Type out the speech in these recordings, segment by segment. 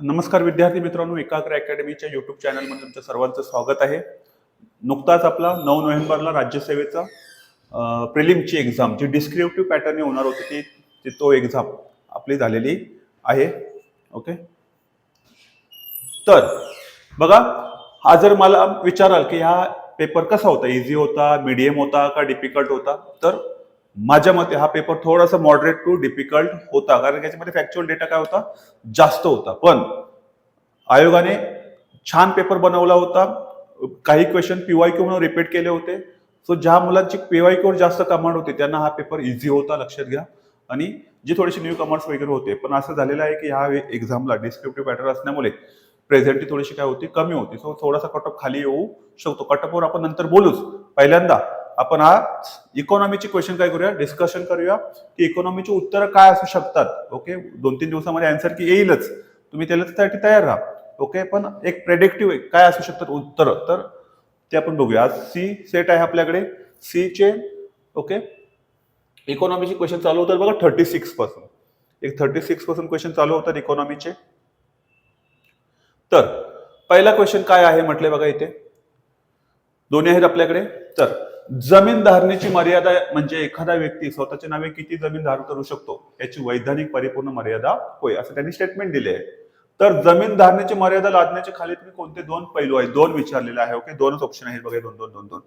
नमस्कार विद्यार्थी मित्रांनो एकाग्र अकॅडमीच्या युट्यूब चॅनलमध्ये तुमचं सर्वांचं स्वागत आहे. नुकताच आपला नऊ नोव्हेंबरला राज्यसेवेचा प्रिलिमची एक्झाम जी डिस्क्रिप्टिव्ह पॅटर्नने होणार होती ती ती तो एक्झाम आपली झालेली आहे. ओके? तर बघा हा जर मला विचाराल की हा पेपर कसा होता? इझी होता मिडियम होता का डिफिकल्ट होता? तर माझ्या मते हा पेपर थोडासा मॉडरेट टू डिफिकल्ट होता कारण त्याच्यामध्ये फॅक्च्युअल डेटा काय होता? जास्त होता. पण आयोगाने छान पेपर बनवला होता. काही क्वेश्चन पीवाय क्यू म्हणून रिपीट केले होते. सो ज्या मुलांची पीवाय क्यूवर जास्त कमांड होते त्यांना हा पेपर इझी होता लक्षात घ्या. आणि जे थोडेसे न्यू कमांड्स वगैरे होते पण असं झालेलं आहे की ह्या एक्झामला डिस्क्रिप्टिव्ह पॅटर्न असल्यामुळे प्रेझेंटी थोडीशी काय होती कमी होती. सो थोडासा कटअप खाली येऊ शकतो. कटअपवर आपण नंतर बोलूच. पहिल्यांदा आपण आज इकॉनॉमीची क्वेश्चन काय करूया? डिस्कशन करूया की इकॉनॉमीची उत्तरं काय असू शकतात. ओके दोन तीन दिवसामध्ये अँसर की येईलच. तुम्ही त्यासाठी तयार राहा. ओके पण एक प्रेडिक्टिव्ह काय असू शकतात उत्तर? तर ते आपण बघूया. आज सी सेट आहे आपल्याकडे. सी चे ओके इकॉनॉमीचे क्वेश्चन चालू होतात बघा थर्टी सिक्सपासून. एक थर्टी सिक्सपासून क्वेश्चन चालू होतात इकॉनॉमीचे तर पहिला क्वेश्चन काय आहे म्हटले बघा इथे? दोन्ही आहेत आपल्याकडे. तर जमीन धारणेची मर्यादा म्हणजे एखादा व्यक्ती स्वतःच्या नावे किती जमीन धारण करू शकतो याची वैधानिक परिपूर्ण मर्यादा होय असं त्यांनी स्टेटमेंट दिले आहे. तर जमीन धारणेची मर्यादा लादण्याच्या खाली तुम्ही कोणते दोन पैलू आहेत? दोन विचारलेले आहे ओके दोनच ऑप्शन आहेत बघा दोन दोन दोन दोन.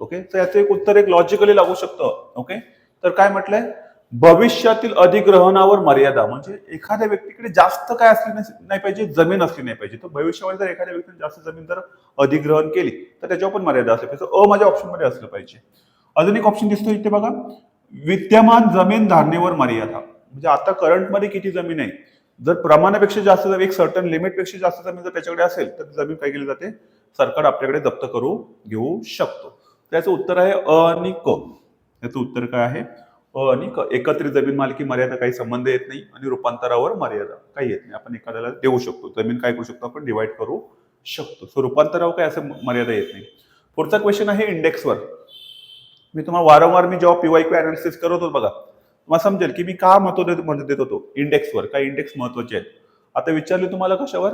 ओके तर याचं एक उत्तर एक लॉजिकली लागू शकतं ओके तर काय म्हटलंय? भविष्यातील अधिग्रहणावर मर्यादा. म्हणजे एखाद्या व्यक्तीकडे जास्त काय असली नाही पाहिजे जमीन असली नाही पाहिजे. तर भविष्यामध्ये जर एखाद्या व्यक्तीने जास्त जमीन जर अधिग्रहण केली तर त्याच्यावर पण मर्यादा असली पाहिजे अ माझ्या ऑप्शनमध्ये असलं पाहिजे. अजून एक ऑप्शन दिसतो इथे बघा. विद्यमान जमीन धारणेवर मर्यादा. म्हणजे आता करंटमध्ये किती जमीन आहे? जर प्रमाणापेक्षा जास्त जर एक सर्टन लिमिटपेक्षा जास्त जमीन जर त्याच्याकडे असेल तर जमीन काय केली जाते? सरकार आपल्याकडे जप्त करू घेऊ शकतो. त्याचं उत्तर आहे अ आणि क. याचं उत्तर काय आहे? आणि क एकत्रित जमीन मालकी मर्यादा काही संबंध येत नाही आणि रूपांतरावर मर्यादा काही येत नाही. आपण एखाद्याला देऊ शकतो. जमीन काय करू शकतो? आपण डिवाइड करू शकतो. सो रूपांतरावर काय असं मर्यादा येत नाही. पुढचा क्वेश्चन आहे इंडेक्सवर मी तुम्हाला वारंवार मी जेव्हा पीवाय क्यू अनालिसिस करत होतो बघा तुम्हाला समजेल की मी का महत्त्व देत म्हणत देत होतो? इंडेक्सवर काय इंडेक्स महत्त्वाचे आहेत? आता विचारले तुम्हाला कशावर?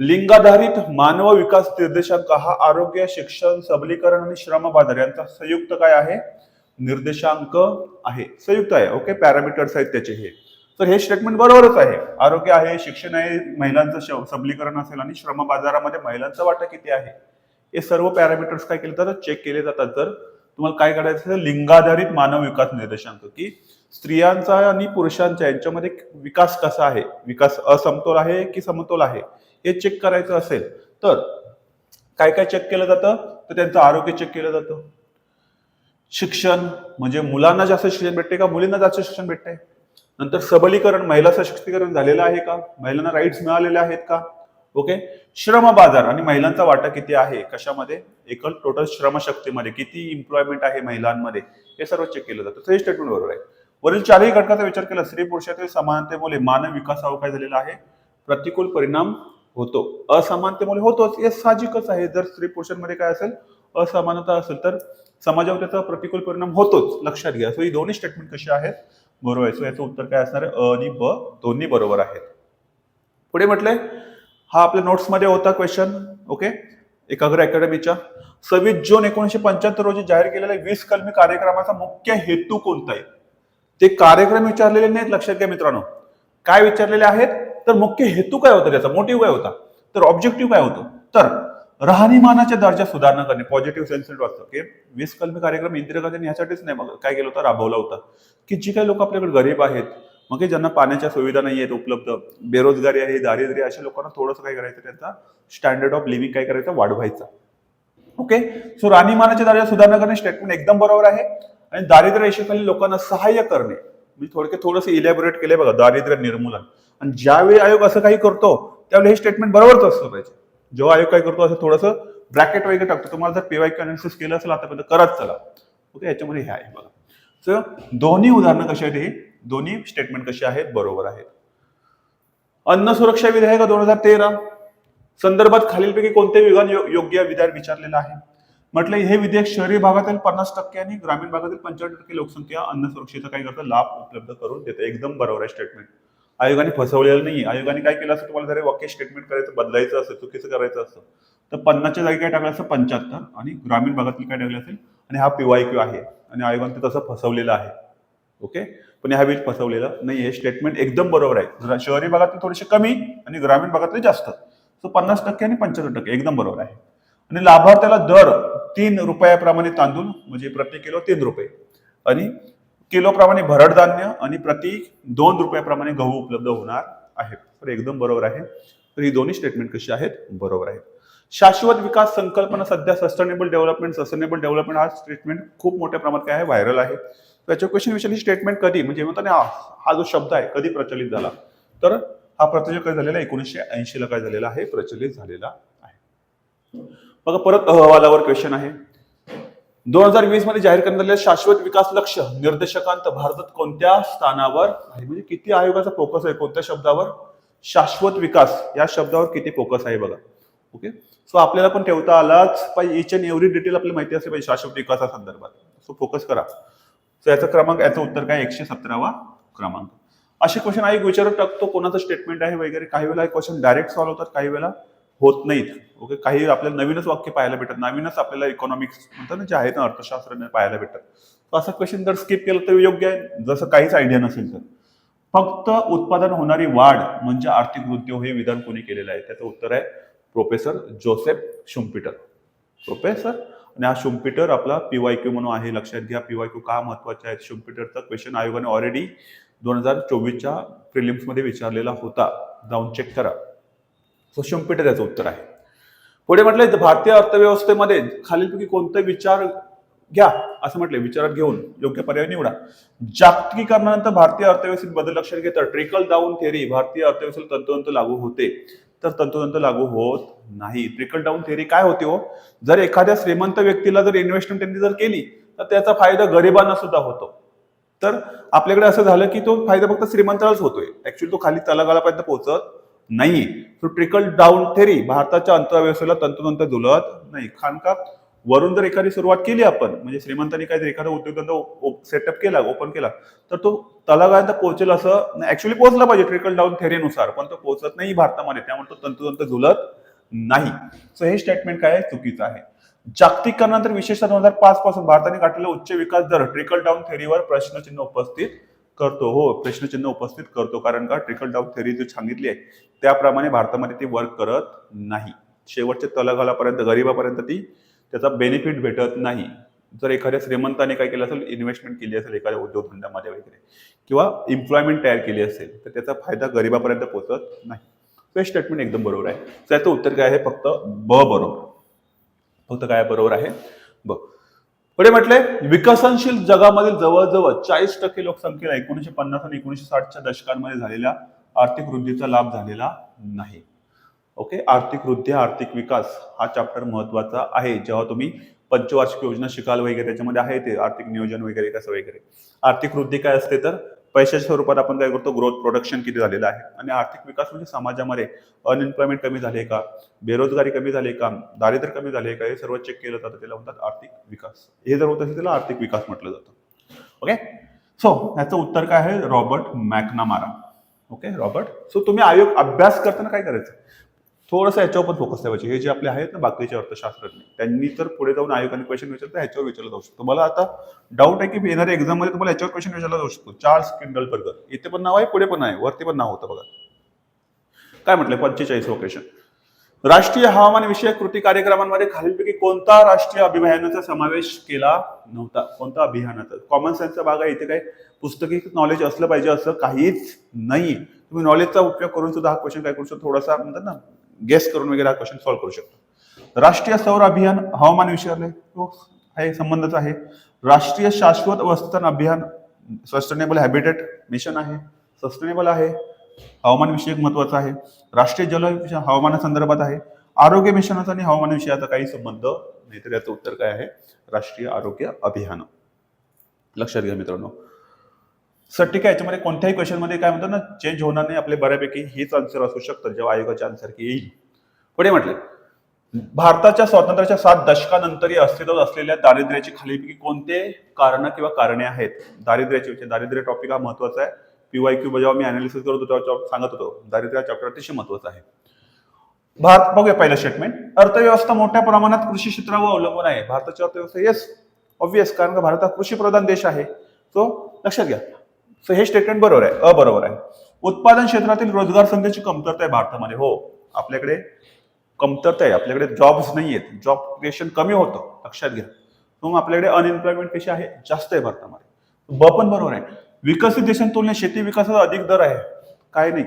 लिंगाधारित मानव विकास निर्देशांक हा आरोग्य शिक्षण सबलीकरण आणि श्रम बाजार यांचा संयुक्त काय आहे? निर्देशांक आहे. संयुक्त आहे ओके पॅरामीटर्स आहेत त्याचे हे. तर हे स्टेटमेंट बरोबरच आहे. आरोग्य आहे शिक्षण आहे महिलांचं सबलीकरण असेल आणि श्रम बाजारामध्ये महिलांचा वाटा किती आहे? हे सर्व पॅरामीटर्स काय केले जातात? चेक केले जातात. जर तुम्हाला काय करायचं असेल? लिंगाधारित मानव विकास निर्देशांक की स्त्रियांचा आणि पुरुषांच्या यांच्यामध्ये विकास कसा आहे? विकास असमतोल आहे की समतोल आहे? हे चेक करायचं असेल. तर काय काय चेक केलं जातं? तर त्यांचं आरोग्य चेक केलं जातं. शिक्षण म्हणजे मुलांना जास्त शिक्षण भेटते का मुलींना जास्त शिक्षण भेटते? नंतर सबलीकरण महिला सशक्तीकरण झालेलं आहे का? महिलांना राईट्स मिळालेले आहेत का? ओके श्रम बाजार आणि महिलांचा वाटा किती आहे? कशामध्ये? एकल टोटल श्रमशक्तीमध्ये. किती एम्प्लॉयमेंट आहे महिलांमध्ये? हे सर्व चेक केलं जातं. हे स्टेटमेंट बरोबर आहे. वरील चारही घटकाचा विचार केला स्त्री पुरुषातील समानतेमुळे मानव विकासावर काय झालेला आहे. प्रतिकूल परिणाम होतो. असमानतेमुळे होतोच. हे साहजिकच आहे. जर स्त्री पुरुषांमध्ये काय असेल असमानता असेल तर समाजावर त्याचा प्रतिकूल परिणाम होतोच लक्षात घ्या. सो ही दोन्ही स्टेटमेंट कशी आहेत? बरोबर आहे. सो याचं उत्तर काय असणार आहे? अ आणि ब दोन्ही बरोबर आहेत. पुढे म्हटलंय हा आपल्या नोट्समध्ये होता क्वेश्चन ओके एकाग्र अकॅडमीच्या सव्वीस जून एकोणीशे पंच्याहत्तर रोजी जाहीर केलेल्या वीस कलमी कार्यक्रमाचा मुख्य हेतू कोणता आहे? ते कार्यक्रम विचारलेले नाहीत लक्षात घ्या मित्रांनो. काय विचारलेले आहेत? तर मुख्य हेतू काय होता त्याचा? मोटिव्ह काय होता? तर ऑब्जेक्टिव्ह काय होतं? तर राहणीमानाच्या दर्जा सुधारणा करणे. पॉझिटिव्ह सेन्सिटिव्ह वाटतं की वीस कलमी कार्यक्रम इंदिरा गांधींनी ह्यासाठीच नाही मग काय केलं होतं? राबवला होता. की जी काही लोक आपल्याकडे गरीब आहेत मग ज्यांना पाण्याच्या सुविधा नाही आहेत उपलब्ध बेरोजगारी आहे दारिद्र्य अशा लोकांना थोडंसं काय करायचं? त्यांचा स्टँडर्ड ऑफ लिव्हिंग काय करायचं? वाढवायचा. ओके सो राहणीमानाच्या दर्जा सुधारणा करणे स्टेटमेंट एकदम बरोबर आहे. आणि दारिद्र्य रेषेखालील लोकांना सहाय्य करणे. मी थोडक्यात थोडंसं इलॅबोरेट केलंय बघा दारिद्र्य निर्मूलन. आणि ज्यावेळी आयोग असं काही करतो त्यावेळी हे स्टेटमेंट बरोबरच असलं पाहिजे. जेव्हा आयोग काय करतो असं थोडंसं ब्रॅकेट वगैरे टाकतो. तुम्हाला जर पीवाय अनालिसिस केलं असेल आतापर्यंत करत चला. ओके याच्यामध्ये हे आहे बघा. तर दोन्ही उदाहरणं कशी आहेत हे? दोन्ही स्टेटमेंट कशी आहेत? बरोबर आहेत. अन्न सुरक्षा विधेयक दोन हजार तेरा. संदर्भात खालीलपैकी कोणते विधान यो- योग्य विधान विचारलेलं आहे. म्हटलं हे विधेयक शहरी भागातील पन्नास टक्के आणि ग्रामीण भागातील पंचावन्न टक्के लोकसंख्या अन्न सुरक्षेचा काय करतं लाभ उपलब्ध करून देते. एकदम बरोबर आहे स्टेटमेंट आयोगाने फसवलेलं नाही आयोगाने काय केलं असं तुम्हाला जर वाक्य स्टेटमेंट करायचं बदलायचं असेल चुकीचं करायचं असतं तर पन्नासच्या जागी काय टाकलं असतं? पंच्याहत्तर. आणि ग्रामीण भागातील काय टाकलं असेल? आणि हा पीवाय क्यू आहे. आणि आयोगाने ते तसं फसवलेलं आहे. ओके? पण ह्या ह्यावेळी फसवलेलं नाही हे स्टेटमेंट एकदम बरोबर आहे. शहरी भागातले थोडेसे कमी आणि ग्रामीण भागातले जास्त. सो पन्नास टक्के आणि पंच्याहत्तर टक्के एकदम बरोबर आहे. आणि लाभार्थ्याला दर तीन रुपयाप्रमाणे तांदूळ म्हणजे प्रति किलो तीन रुपये. आणि किलोप्रमाणे भरड धान्य आणि प्रति दोन रुपयाप्रमाणे गहू उपलब्ध होणार आहे तर एकदम बरोबर आहे. तर ही दोन्ही स्टेटमेंट कशी आहेत? बरोबर आहेत. शाश्वत विकास संकल्पना सध्या सस्टेनेबल डेव्हलपमेंट सस्टेनेबल डेव्हलपमेंट हा स्टेटमेंट खूप मोठ्या प्रमाणात काय आहे? व्हायरल आहे. त्याच्या क्वेश्चन विषयी स्टेटमेंट कधी? म्हणजे म्हणतात ना हा जो शब्द आहे कधी प्रचलित झाला? तर हा प्रचलित काय झालेला एकोणीसशे ऐंशीला काय झालेला आहे? प्रचलित झालेला आहे. बघा परत अहवालावर क्वेश्चन आहे. दोन हजार वीसमध्ये जाहीर करण्यात आलेल्या शाश्वत विकास लक्ष निर्देशकांत भारतात कोणत्या स्थानावर आहे? म्हणजे किती आयोगाचा फोकस आहे कोणत्या शब्दावर? शाश्वत विकास या शब्दावर किती फोकस आहे बघा. ओके सो आपल्याला पण ठेवता आलाच पाहिजे. इच अँड एव्हरी डिटेल आपल्याला माहिती असली पाहिजे शाश्वत विकासासंदर्भात. सो फोकस करा. सो याचा क्रमांक याचं उत्तर काय? एकशे सतरावा क्रमांक. असे क्वेश्चन आहे विचारत टाकतो कोणाचं स्टेटमेंट आहे वगैरे. काही वेळेला क्वेश्चन डायरेक्ट सॉल्व्ह होतात काही वेळेला होत नाहीत. ओके काही आपल्याला नवीनच वाक्य पाहायला भेटत नवीनच आपल्याला इकॉनॉमिक्स म्हणतात ना जे आहेत ना अर्थशास्त्र पाहायला भेटतात. तर असं क्वेश्चन जर स्किप केलं तर योग्य आहे. जसं काहीच आयडिया नसेल तर. फक्त उत्पादन होणारी वाढ म्हणजे आर्थिक वृद्धी हो हे विधान कोणी केलेलं आहे? त्याचं उत्तर आहे प्रोफेसर जोसेफ शुम्पिटर प्रोफेसर आणि हा शुम्पिटर आपला पीवाय क्यू म्हणून आहे. लक्षात घ्या पीवाय क्यू का महत्त्वाचे आहेत? शुम्पिटरचा क्वेश्चन आयोगाने ऑलरेडी दोन हजार चोवीसच्या प्रिलिम्समध्ये विचारलेला होता. जाऊन चेक करा. सो शुम्पिटर उत्तर आहे. पुढे म्हटलंय भारतीय अर्थव्यवस्थेमध्ये खालीलपैकी कोणते विचार घ्या असं म्हटलं विचारात घेऊन योग्य पर्याय निवडा. जागतिकीकरणानंतर भारतीय अर्थव्यवस्थेत बदल लक्षात घेता ट्रिकल डाऊन थेरी भारतीय अर्थव्यवस्थेला तंतोतंत लागू होते. तर तंतोतंत लागू होत नाही. ट्रिकल डाऊन थेरी काय होते हो? जर एखाद्या श्रीमंत व्यक्तीला जर इन्व्हेस्टमेंट त्यांनी जर केली तर त्याचा फायदा गरिबांना सुद्धा होतो. तर आपल्याकडे असं झालं की तो फायदा फक्त श्रीमंतालाच होतोय. ऍक्च्युली तो खाली तलागालापर्यंत पोहोचत नाही. सो ट्रिकल डाऊन थेरी भारताच्या अर्थव्यवस्थेला तंतोतंत झुलत नाही. खानका वरून जर एखादी सुरुवात केली आपण म्हणजे श्रीमंतांनी काहीतरी एखादा उद्योगधंदा सेटअप केला ओपन केला तर तो तलागापर्यंत पोहोचेल असं ऍक्च्युली पोहोचला पाहिजे ट्रिकल डाऊन थेरीनुसार पण तो पोहोचत नाही भारतामध्ये त्यामुळे तो तंतोतंत झुलत नाही. सो हे स्टेटमेंट काय आहे? चुकीचं आहे. जागतिकरणानंतर विशेषतः दोन हजार पाच पासून भारताने गाठलेला उच्च विकास दर ट्रिकल डाऊन थेरीवर प्रश्नचिन्ह उपस्थित करतो हो प्रश्नचिन्ह उपस्थित करतो कारण का ट्रिकल डाऊन थेरी जी सांगितली आहे त्याप्रमाणे भारतामध्ये ती वर्क करत नाही. शेवटच्या तलागालापर्यंत गरीबापर्यंत ती त्याचा बेनिफिट भेटत नाही. जर एखाद्या श्रीमंताने काय केलं असेल इन्व्हेस्टमेंट केली असेल एखाद्या उद्योगधंद्यामध्ये वगैरे किंवा एम्प्लॉयमेंट तयार केली असेल तर त्याचा फायदा गरीबापर्यंत पोहोचत नाही. हे स्टेटमेंट एकदम बरोबर आहे. त्याचं उत्तर काय आहे? फक्त ब बरोबर. फक्त काय बरोबर आहे? ब पुढे म्हटले विकसनशील जगामधील जवळजवळ चाळीस टक्के लोकसंख्येला एकोणीशे पन्नास आणि एकोणीशे साठच्या दशकांमध्ये झालेल्या आर्थिक वृद्धीचा लाभ झालेला नाही. ओके? आर्थिक वृद्धी आर्थिक विकास हा चॅप्टर महत्त्वाचा आहे. जेव्हा तुम्ही पंचवार्षिक योजना शिकाल वगैरे त्याच्यामध्ये आहे ते आर्थिक नियोजन वगैरे कसं वगैरे. आर्थिक वृद्धी काय असते तर पैशाच्या स्वरूपात आपण काय करतो ग्रोथ प्रोडक्शन किती झालेलं आहे? आणि आर्थिक विकास म्हणजे समाजामध्ये अनएम्प्लॉयमेंट कमी झाले का? बेरोजगारी कमी झाली का? दारिद्र्य कमी झाले का? हे सर्व चेक केलं जातं त्याला म्हणतात आर्थिक विकास. हे जर होत असेल त्याला आर्थिक विकास म्हटलं जातं. ओके सो याचं उत्तर काय आहे? Robert McNamara. Okay Robert? So तुम्ही आयोग अभ्यास करताना काय करायचं? थोडंसं याच्यावर पण फोकस ठेवायचे. हे जे आपले आहेत ना बाकीचे अर्थशास्त्रज्ञ त्यांनी तर पुढे जाऊन आयोगाने क्वेश्चन विचारलं तर ह्याच्यावर विचारलं जाऊ शकतो. मला आता डाऊट आहे की येणाऱ्या एक्झाममध्ये तुम्हाला याच्यावर क्वेश्चन विचारला जाऊ शकतो. Charles Kindleberger. इथे पण नाव आहे पुढे पण आहे वरती पण नाव होतं बघा. काय म्हटलं पंचेचाळीस क्वेश्चन राष्ट्रीय हवामान विषयक कृती कार्यक्रमांमध्ये खालीलपैकी कोणता राष्ट्रीय अभियानाचा समावेश केला नव्हता? कोणता अभियानाचा? कॉमन सेन्सचा भाग आहे इथे काय पुस्तकी नॉलेज असलं पाहिजे असं काहीच नाही. तुम्ही नॉलेजचा उपयोग करून सुद्धा हा क्वेश्चन काय करू शकतो? थोडासा म्हणतात ना गेस करून वगैरे हा क्वेश्चन सॉल्व्ह करू शकतो. राष्ट्रीय सौर अभियान हवामान विषयाला तो हे संबंधच आहे. राष्ट्रीय शाश्वत वस्तुतन अभियान सस्टेनेबल हॅबिटेट मिशन आहे. सस्टेनेबल आहे. हवामान विषयक महत्वाचं आहे. राष्ट्रीय जल मिशन हवामानासंदर्भात आहे. आरोग्य मिशनाचा आणि हवामान विषयाचा काही संबंध नाही तर याचं उत्तर काय आहे? राष्ट्रीय आरोग्य अभियान. लक्षात घ्या मित्रांनो. सर ठीक आहे. याच्यामध्ये कोणत्याही क्वेश्चनमध्ये काय म्हणतात ना चेंज होणार नाही. आपले बऱ्यापैकी हेच आन्सर असू शकतं. जेव्हा आयोगाच्या आन्सर की येईल. पुढे म्हटले. भारताच्या स्वातंत्र्याच्या सात दशकानंतरही अस्तित्वात असलेल्या दारिद्र्याची खालीपैकी कोणते कारण किंवा कारणे आहेत? दारिद्र्याची दारिद्र्य टॉपिक हा महत्त्वाचा आहे. पीवायक्यू जेव्हा मी अनालिसिस करत होतो तेव्हा सांगत होतो. दारिद्र्य चॅप्टर अतिशय महत्त्वाचा आहे. भारत बघूया पहिलं स्टेटमेंट अर्थव्यवस्था मोठ्या प्रमाणात कृषी क्षेत्रावर अवलंबून आहे. भारताची अर्थव्यवस्था येस ऑब्विस कारण का भारत हा कृषी प्रधान देश आहे. सो लक्षात घ्या. सो हे स्टेटमेंट बरोबर आहे. अबरोबर आहे. उत्पादन क्षेत्रातील रोजगार संधीची कमतरता आहे भारतामध्ये. हो आपल्याकडे कमतरता आहे. आपल्याकडे जॉब्स नाही आहेत. जॉब क्रिएशन कमी होतं. लक्षात घ्या. मग आपल्याकडे अनएम्प्लॉयमेंट कशी आहे? जास्त आहे भारतामध्ये. ब पण बरोबर आहे. विकसित देशांत तुलनेत शेती विकासाचा अधिक दर आहे. काय नाही.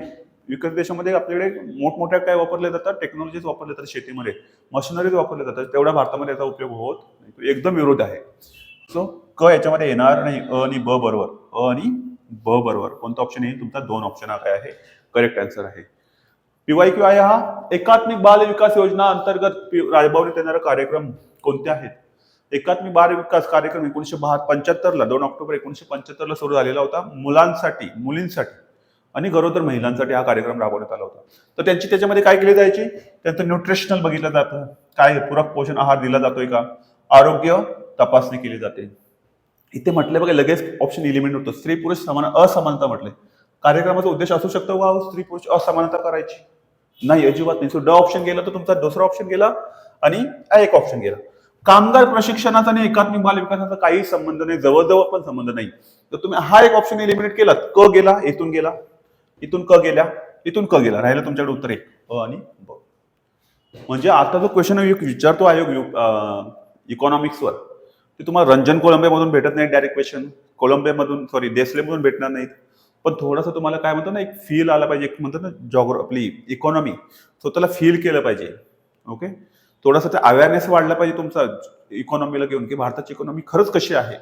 विकसित देशामध्ये आपल्याकडे मोठमोठ्या काय वापरल्या जातात? टेक्नॉलॉजीज वापरल्या जातात शेतीमध्ये. मशिनरीज वापरल्या जातात. तेवढ्या भारतामध्ये याचा उपयोग होत नाही. एकदम विरोध आहे. सो क याच्यामध्ये येणार नाही. अ आणि ब बरोबर. अ आणि ब बरोबर. कोणता ऑप्शन येईल तुमचा दोन ऑप्शन हा काय आहे. करेक्ट आन्सर आहे. पीवाय क्यू आहे हा. एकात्मिक बाल विकास योजना अंतर्गत राजभवनात येणारा कार्यक्रम कोणते आहेत? एकात्मिक बाल विकास कार्यक्रम एकोणीशे पंच्याहत्तर ला दोन ऑक्टोबर एकोणीशे पंच्याहत्तर ला सुरू झालेला होता. मुलांसाठी मुलींसाठी आणि गरोदर महिलांसाठी हा कार्यक्रम राबवण्यात आला होता. तर त्यांची त्याच्यामध्ये काय केली जायची? त्यांचं न्यूट्रिशनल बघितलं जातं. काय पूरक पोषण आहार दिला जातोय का? आरोग्य तपासणी केली जाते. इथे म्हटले बघा लगेच ऑप्शन इलिमिनेट होतो. स्त्री पुरुष समान असमानता म्हटले कार्यक्रमाचा उद्देश असू शकतो वा स्त्री पुरुष असमानता करायची. नाही अजिबात नाही. सो ड ऑप्शन गेला तर तुमचा दुसरा ऑप्शन गेला आणि एक ऑप्शन गेला. कामगार प्रशिक्षणाचा आणि एकात्मिक बाल विकासाचा काही संबंध नाही जवळजवळ पण संबंध नाही. तर तुम्ही हा एक ऑप्शन एलिमिनेट केला क गेला इथून गेला इथून क गेल्या इथून क गेला. राहिलं तुमच्याकडे उत्तर. एक अ आणि ब. म्हणजे आता जो क्वेश्चन विचारतो आयोग इकॉनॉमिक्सवर ते तुम्हाला रंजन कोलंबेमधून भेटत नाही डायरेक्ट क्वेश्चन कोलंबेमधून सॉरी देसलेमधून भेटणार नाहीत. पण थोडंसं तुम्हाला काय म्हणतो ना एक फील आला पाहिजे. एक म्हणतो ना जॉग्र आपली इकॉनॉमी स्वतःला फील केलं पाहिजे. ओके थोडासा ते अवेअरनेस वाढला पाहिजे तुमचा इकॉनॉमीला घेऊन की भारताची इकॉनॉमी खरंच कशी आहे?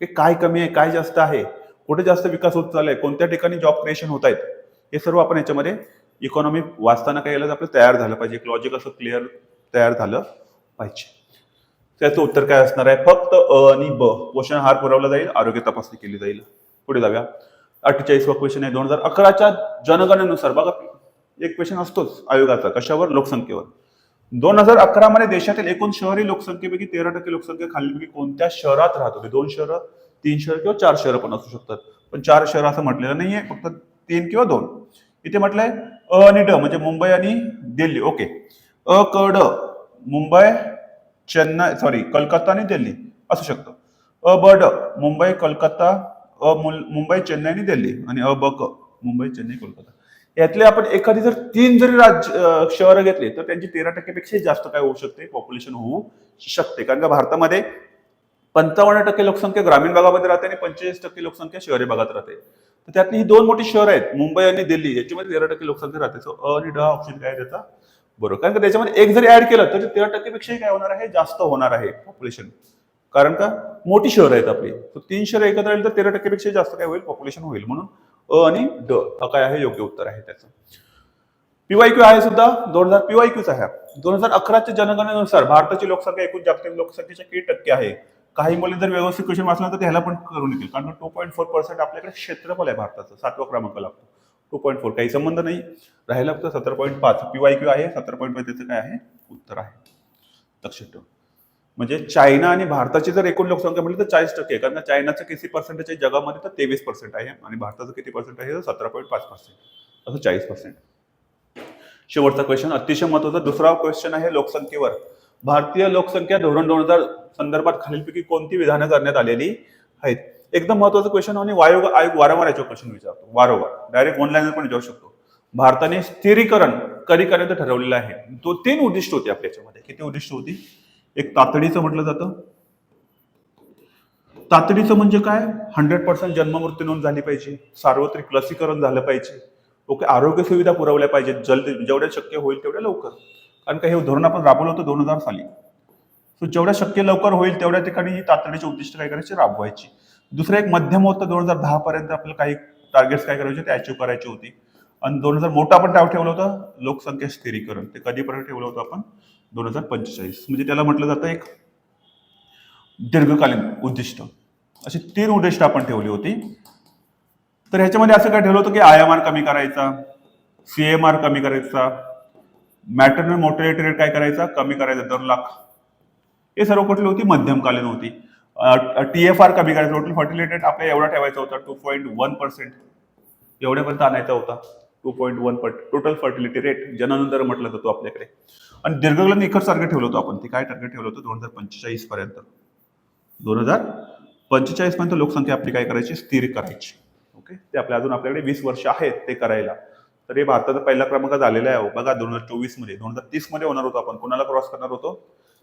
की काय कमी आहे काय जास्त आहे? कुठे जास्त विकास होत चाललाय? कोणत्या ठिकाणी जॉब क्रिएशन होत आहेत? हे सर्व आपण याच्यामध्ये इकॉनॉमी वाचताना काय आपलं तयार झालं पाहिजे. एक लॉजिक असं क्लिअर तयार झालं पाहिजे. त्याचं उत्तर काय असणार आहे? फक्त अ आणि ब. पोषण आहार पुरवला जाईल आरोग्य तपासणी केली जाईल. पुढे जाऊया. अठ्ठेचाळीसवा क्वेश्चन आहे. दोन हजार अकराच्या जनगणनेनुसार बघा एक क्वेश्चन असतोच आयोगाचा. कशावर? लोकसंख्येवर. दोन हजार अकरा मध्ये देशातील एकूण शहरी लोकसंख्येपैकी तेरा टक्के लोकसंख्या खालीपैकी कोणत्या शहरात राहत होती? दोन शहरं तीन शहर किंवा चार शहरं पण असू शकतात. पण चार शहर असं म्हटलेलं नाहीये. फक्त तीन किंवा दोन. इथे म्हटलंय अ आणि ड म्हणजे मुंबई आणि दिल्ली. ओके. अ क ड. मुंबई चेन्नई सॉरी कलकत्ता आणि दिल्ली असू शकतं. अ ब ड मुंबई कलकत्ता अ मुंबई चेन्नई आणि दिल्ली आणि अ ब क मुंबई चेन्नई कोलकाता यातले आपण एखादी जर तीन जरी राज्य शहरं घेतली तर त्यांची तेरा टक्केपेक्षा जास्त काय होऊ शकते पॉप्युलेशन होऊ शकते. कारण का भारतामध्ये पंचावन्न टक्के लोकसंख्या ग्रामीण भागामध्ये राहते आणि पंचेचाळीस टक्के लोकसंख्या शहरी भागात राहते. तर त्यातली ही दोन मोठी शहरं आहेत मुंबई आणि दिल्ली याच्यामध्ये तेरा टक्के लोकसंख्या राहते. सो अ आणि ड ऑप्शन काय त्याचा? बरोबर. कारण का त्याच्यामध्ये एक जरी ऍड केलं तर तेरा टक्केपेक्षाही काय होणार आहे? जास्त होणार आहे पॉप्युलेशन कारण का मोठी शहर आहेत आपली. तर तीन शहर एकत्र आली तर तेरा टक्केपेक्षा जास्त काय होईल? पॉप्युलेशन होईल म्हणून अ आणि ड. हा काय आहे? योग्य उत्तर आहे त्याचं. पीवायक्यू आहे सुद्धा. दोन हजार पीवाय क्यूच आहे दोन हजार अकराच्या जनगणनेनुसार भारताची लोकसंख्या एकूण जागतिक लोकसंख्येच्या किती टक्के आहे? काही मुली जर व्यवस्थित क्वेश्चन वाचला तर त्याला ह्याला पण करून येतील कारण टू पॉईंट फोर पर्सेंट आपल्याकडे क्षेत्रफळ आहे भारताचं. सातवा क्रमांक लागतो. Two point four. काही संबंध नाही. राहिला फक्त सतरा पॉईंट पाच. पीवायक्यू आहे? सतरा पॉईंट पाच त्याचं काय आहे? उत्तर आहे. लक्षात ठेव. म्हणजे चायना आणि भारताची जर एकूण लोकसंख्या म्हटली तर चाळीस टक्के आहे. कारण चायनाचं किती पर्सेंटेज आहे जगामध्ये? तर तेवीस पर्सेंट आहे. आणि भारताचं किती पर्सेंट आहे? तर सतरा पॉईंट पाच पर्सेंट असं चाळीस पर्सेंट शेवटचा क्वेश्चन अतिशय महत्त्वाचा दुसरा क्वेश्चन आहे लोकसंख्येवर. भारतीय लोकसंख्या धोरण दोन हजार संदर्भात खालीलपैकी कोणती विधानं करण्यात आलेली आहेत? एकदम महत्त्वाचा क्वेश्चन म्हणजे आणि वायोग आयोग वारंवार याच्यावर क्वेश्चन विचारतो. वारंवार. डायरेक्ट ऑनलाईन पण विचारू शकतो. भारताने स्थिरीकरण कधीपर्यंत ठरवलेलं आहे? तो तीन उद्दिष्ट होती आपल्या याच्यामध्ये. किती उद्दिष्ट होती? एक तातडीचं म्हटलं जातं. तातडीचं म्हणजे काय? हंड्रेड पर्सेंट जन्ममृत्यू नोंद झाली पाहिजे. सार्वत्रिक लसीकरण झालं पाहिजे. ओके आरोग्य सुविधा पुरवल्या पाहिजेत. जलद जेवढ्या शक्य होईल तेवढ्या लवकर. कारण का हे धोरण आपण राबवलं होतं दोन हजार साली. सो जेवढ्या शक्य लवकर होईल तेवढ्या ठिकाणी ही तातडीची उद्दिष्ट काय करायची? राबवायची. दुसरं एक मध्यम होतं दोन हजार दहा पर्यंत आपल्याला काही टार्गेट्स काय करायचे ते अचीव्ह करायची होती. आणि दोन हजार मोठा आपण टाव ठेवलं होतं लोकसंख्या स्थिरीकरण. ते कधीपर्यंत ठेवलं होतं आपण? दोन हजार पंचेचाळीस. म्हणजे त्याला म्हटलं जातं एक दीर्घकालीन उद्दिष्ट. अशी तीन उद्दिष्ट आपण ठेवली होती. तर ह्याच्यामध्ये असं काय ठेवलं होतं की आय एम आर कमी करायचा सी एम आर कमी करायचा मॅटर्नल मोर्टॅलिटी रेट काय करायचा? कमी करायचा दर लाख. हे सर्व कुठली होती? मध्यमकालीन होती. टी एफ आर कमी करायचं टोटल फर्टिलिटेट आपल्या एवढा ठेवायचा होता टू पॉईंट वन पर्सेंट एवढ्यापर्यंत आणायचा होता. Two point one total fertility rate जननंतर म्हटलं जातो आपल्याकडे. आणि दीर्घकालीन एकच टार्गेट ठेवलं होतं आपण. ते काय टार्गेट ठेवलं होतं? दोन हजार पंचेचाळीस पर्यंत दोन हजार पंचेचाळीस पर्यंत लोकसंख्या आपली काय करायची? स्थिर करायची. ओके ते आपल्या अजून आपल्याकडे वीस वर्ष आहेत ते करायला. तर हे भारताचा पहिला क्रमांक झालेला आहे हो. बघा दोन हजार चोवीसमध्ये दोन हजार तीसमध्ये होणार होतो आपण. कोणाला क्रॉस करणार होतो?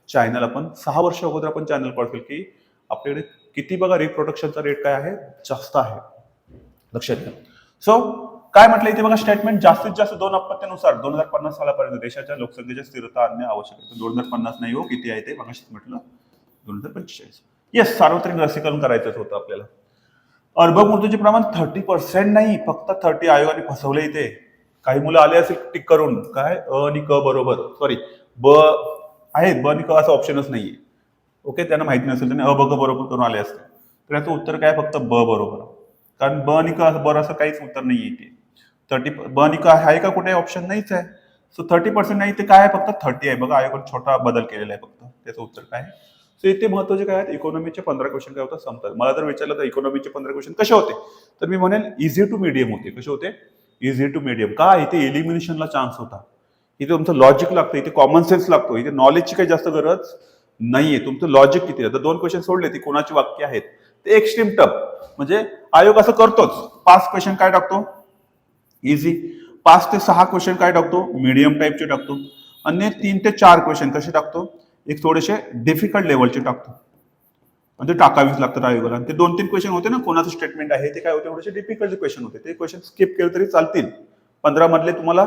चायनाला पण. सहा वर्ष अगोदर आपण चॅनल पडतील की आपल्याकडे किती बघा रिप्रोडक्शनचा रेट काय आहे? जास्त आहे. लक्षात घ्या सो काय म्हटलं इथे बघा स्टेटमेंट जास्तीत जास्त दोन अपत्यानुसार दोन हजार पन्नास सालापर्यंत देशाच्या लोकसंख्येच्या स्थिरता आणणे आवश्यक आहे. दोन हजार पन्नास नाही हो किती आहे ते? बघा म्हटलं. दोन हजार पंचेचाळीस. येस सार्वत्रिक लसीकरण करायचंच होतं आपल्याला. अर्भक मृत्यूचे प्रमाण थर्टी पर्सेंट नाही फक्त थर्टी आयोगाने फसवले इथे. काही मुलं आले असेल टिक करून. काय? अ आणि क बरोबर. सॉरी ब आहे ब आणि क असं ऑप्शनच नाहीये. ओके त्यांना माहिती नसेल त्यांनी अ ब बरोबर करून आले असते. तर याचं उत्तर काय? फक्त ब बरोबर. कारण ब आणि क असं बरं असं काहीच उत्तर नाही इथे. थर्टी ब आणि क आहे का कुठे? ऑप्शन नाहीच आहे. सो थर्टी पर्सेंट नाही ते काय आहे? फक्त थर्टी आहे. बघा आयोगात छोटा बदल केलेला आहे फक्त. त्याचं उत्तर काय आहे? सो इथे महत्त्वाचे काय आहेत? इकॉनॉमीचे पंधरा क्वेश्चन काय होतं? संपतात. मला जर विचारलं तर इकॉनॉमीचे पंधरा क्वेश्चन कसे होते? तर मी म्हणेन इझी टू मीडियम होते. कसे होते? इझी टू मीडियम का? इथे एलिमिनेशनला चान्स होता. इथे तुमचं लॉजिक लागतं. इथे कॉमन सेन्स लागतो. इथे नॉलेजची काही जास्त गरज नाहीये. तुमचं लॉजिक किती आहे? तर दोन क्वेश्चन सोडले ती कोणाची वाक्य आहेत? ते एक्स्ट्रीम टप म्हणजे आयोग असं करतोच. पाच क्वेश्चन काय टाकतो? इझी पाच ते सहा क्वेश्चन काय टाकतो? मीडियम टाईपचे टाकतो. आणि तीन ते चार क्वेश्चन कसे टाकतो? एक थोडेसे डिफिकल्ट लेवलचे टाकतो. म्हणजे टाकावीच लागतात आयोगाला. ते दोन तीन क्वेश्चन होते ना कोणाचं स्टेटमेंट आहे ते काय होते? थोडेसे डिफिकल्ट क्वेश्चन होते. ते क्वेश्चन स्किप केले तरी चालतील. पंधरा मधले तुम्हाला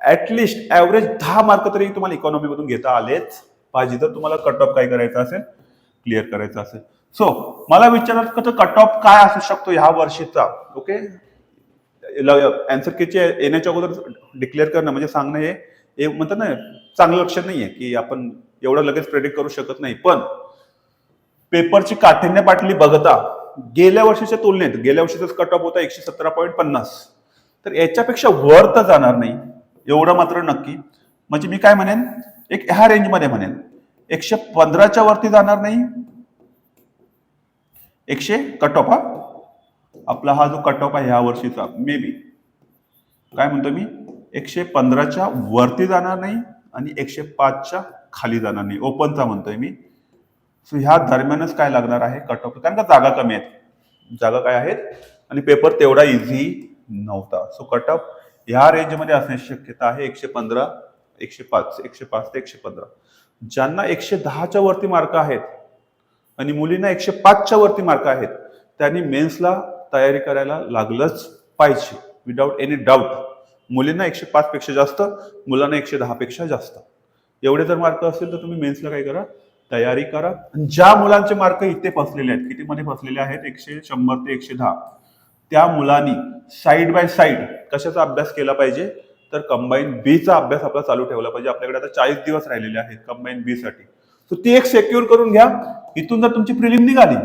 ऍटलिस्ट ऍव्हरेज दहा मार्क तरी तुम्हाला इकॉनॉमीमधून घेता आलेच पाहिजे तर तुम्हाला कट ऑफ काय करायचं असेल? क्लिअर करायचं असेल. सो मला विचारत कसं कट ऑफ काय असू शकतो ह्या वर्षीचा? ओके अँसर केचे येण्याच्या अगोदर डिक्लेअर करणं म्हणजे सांगणं हे हे म्हणतात ना चांगलं लक्षण नाहीये की आपण एवढं लगेच प्रेडिक्ट करू शकत नाही. पण पेपरची काठिण्य पाटली बघता गेल्या वर्षीच्या तुलनेत गेल्या वर्षीचाच कट ऑफ होता एकशे सतरा पॉईंट पन्नास. तर याच्यापेक्षा वर तर जाणार नाही एवढं मात्र नक्की. म्हणजे मी काय म्हणेन? एक ह्या रेंजमध्ये म्हणेन. एकशे पंधराच्या वरती जाणार नाही. एकशे कट ऑफ हा. आपला हा जो कट ऑफ आहे ह्या वर्षीचा मे बी काय म्हणतो मी? एकशे पंधराच्या वरती जाणार नाही आणि एकशे पाचच्या खाली जाणार नाही. ओपनचा म्हणतोय मी. सो ह्या दरम्यानच काय लागणार आहे कट ऑफ कारण का जागा कमी आहेत. जागा काय आहेत? आणि पेपर तेवढा इझी नव्हता. सो कट ऑफ ह्या रेंजमध्ये असण्याची शक्यता आहे एकशे पंधरा एकशे पाच एकशे पाच ते एकशे पंधरा. ज्यांना एकशे दहाच्या वरती मार्क आहेत आणि मुलींना एकशे पाचच्या वरती मार्क आहेत त्यांनी मेन्सला तयारी करायला लागलंच पाहिजे विदाऊट एनी डाऊट मुलींना एकशे पाच पेक्षा जास्त मुलांना एकशे दहा पेक्षा जास्त. एवढे जर मार्क असतील तर तुम्ही मेन्सला काय करा तयारी करा. आणि ज्या मुलांचे मार्क इथे फसलेले आहेत किती मध्ये फसलेले आहेत एकशे शंभर ते एकशे दहा त्या मुलांनी साईड बाय साईड कशाचा अभ्यास केला पाहिजे? तर कंबाईन बीचा अभ्यास आपला चालू ठेवला पाहिजे. आपल्याकडे आता चाळीस दिवस राहिलेले आहेत कंबाईन बी साठी. सो ती एक सेक्युअर करून घ्या. इथून जर तुमची प्रिलिम निघाली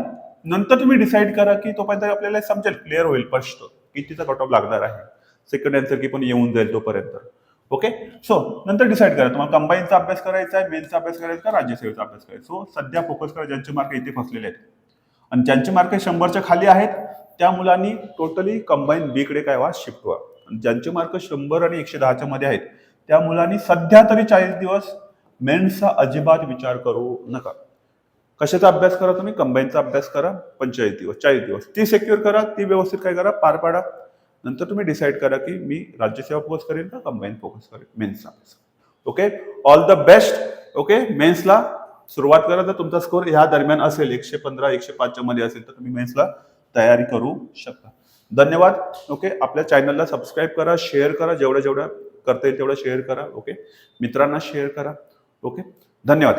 नंतर तुम्ही डिसाईड करा की तोपर्यंत आपल्याला समजेल क्लिअर होईल स्पष्ट कितीचा कट ऑफ लागणार आहे. सेकंड आन्सर की पण येऊन जाईल तोपर्यंत. ओके सो नंतर डिसाईड करा. तुम्हाला कंबाईनचा अभ्यास करायचा आहे मेन्सचा अभ्यास करायचा का राज्यसेवेचा अभ्यास करायचा सो सध्या फोकस करा. ज्यांचे मार्क इथे फसलेले आहेत. आणि ज्यांचे मार्क शंभरच्या खाली आहेत त्या मुलांनी टोटली कंबाईन बी कडे काय व्हा शिफ्ट व्हा. ज्यांचे मार्क शंभर आणि एकशे दहाच्या मध्ये आहेत त्या मुलांनी सध्या तरी चाळीस दिवस मेन्सचा अजिबात विचार करू नका. कशाचा अभ्यास करा तुम्ही? कंबाईनचा अभ्यास करा पंचेचाळीस दिवस चाळीस दिवस. ती सेक्युअर करा ती व्यवस्थित काय करा पार पाडा. नंतर तुम्ही डिसाईड करा की मी राज्यसेवा फोकस करेन का कंबाईन फोकस करेन? मेन्सचा अभ्यास okay all the best okay मेन्सला सुरुवात करा तर तुमचा स्कोर ह्या दरम्यान असेल एकशे पंधरा एकशे पाचच्या मध्ये असेल तर तुम्ही मेन्सला तयारी करू शकता. धन्यवाद. ओके आपल्या चॅनलला सबस्क्राईब करा शेअर करा जेवढं जेवढं करता येईल तेवढं शेअर करा. ओके मित्रांना शेअर करा. ओके धन्यवाद.